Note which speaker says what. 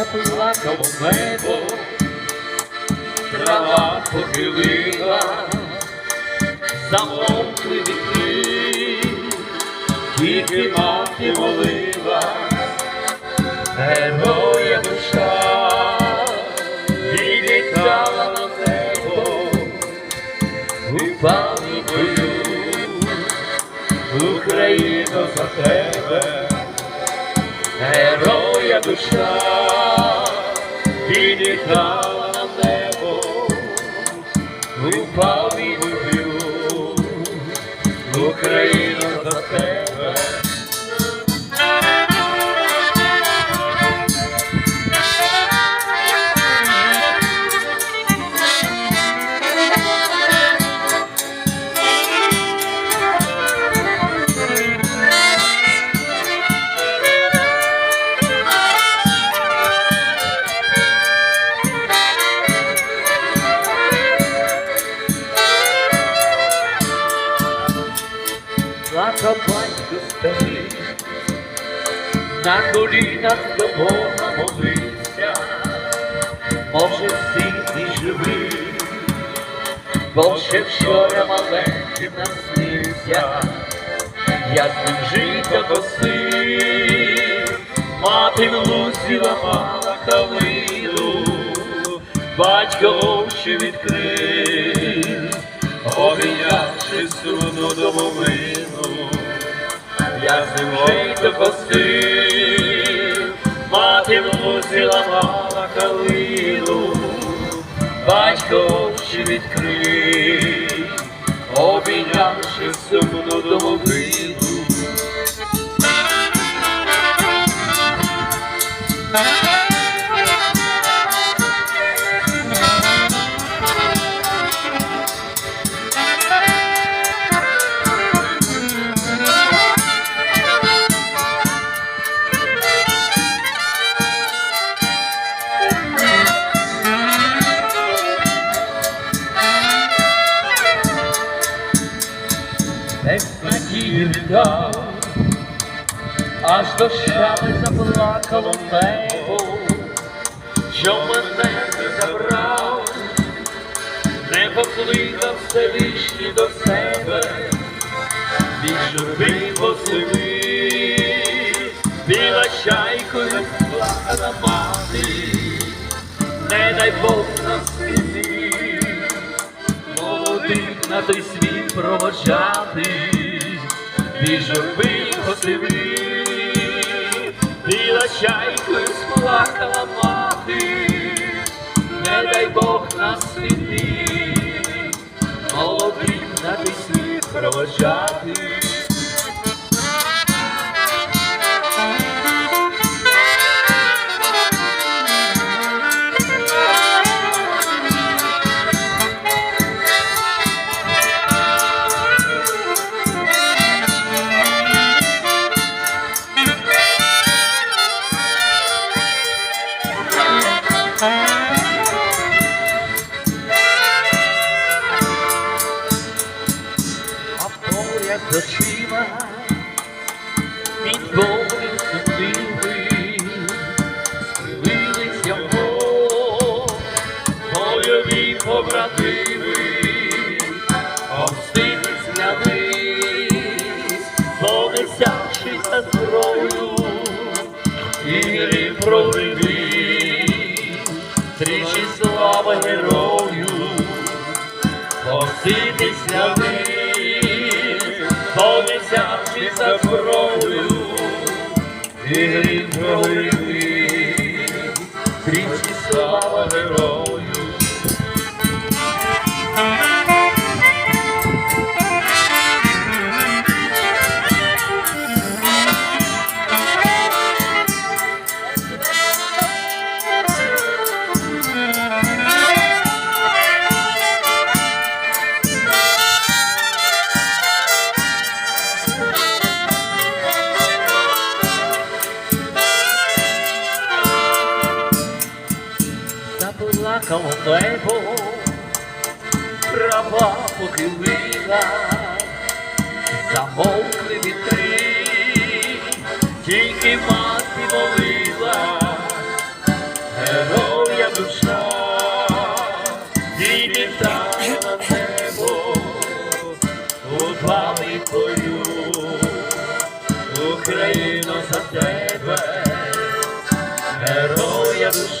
Speaker 1: заплакало небо, трава похилила, замовкли віти, тільки мати молила, героя душа відлітала на небо, упав Україна за тебе. Героя душа, і літала на небо, упав і любив Україну Плакав батько старий, на колінах до Бога може всі ти живий, бо ще вчора маленьким наснився, я з ним життя мати в лузі ламала калину, батько очі відкрив, обійнявши сумну домовину, я з ним життя мати в лузі ламала калину, батько очі відкрив, обійнявши сумну домовину. Ех, надії віддав, аж дощами заплакало небо, що мене не забрав, не покликав Всевишній до себе, від журби посили, біла чайкою плакала мати, не дай Бог на світі, молодих на той світ проводжати, біжовий посиви, біла чайкою сплакала мати, не дай Бог нас світи, молодим на пісні провожати. Тричі слава герою. Поситися вниз, помісявши за зброю, і грім проливий, тричі слава герою. заплакав небо, трава похилила, замовкли вітри, тільки мати молила, героя душа і на небо, у вами бою, Україна за тебе, героя душа.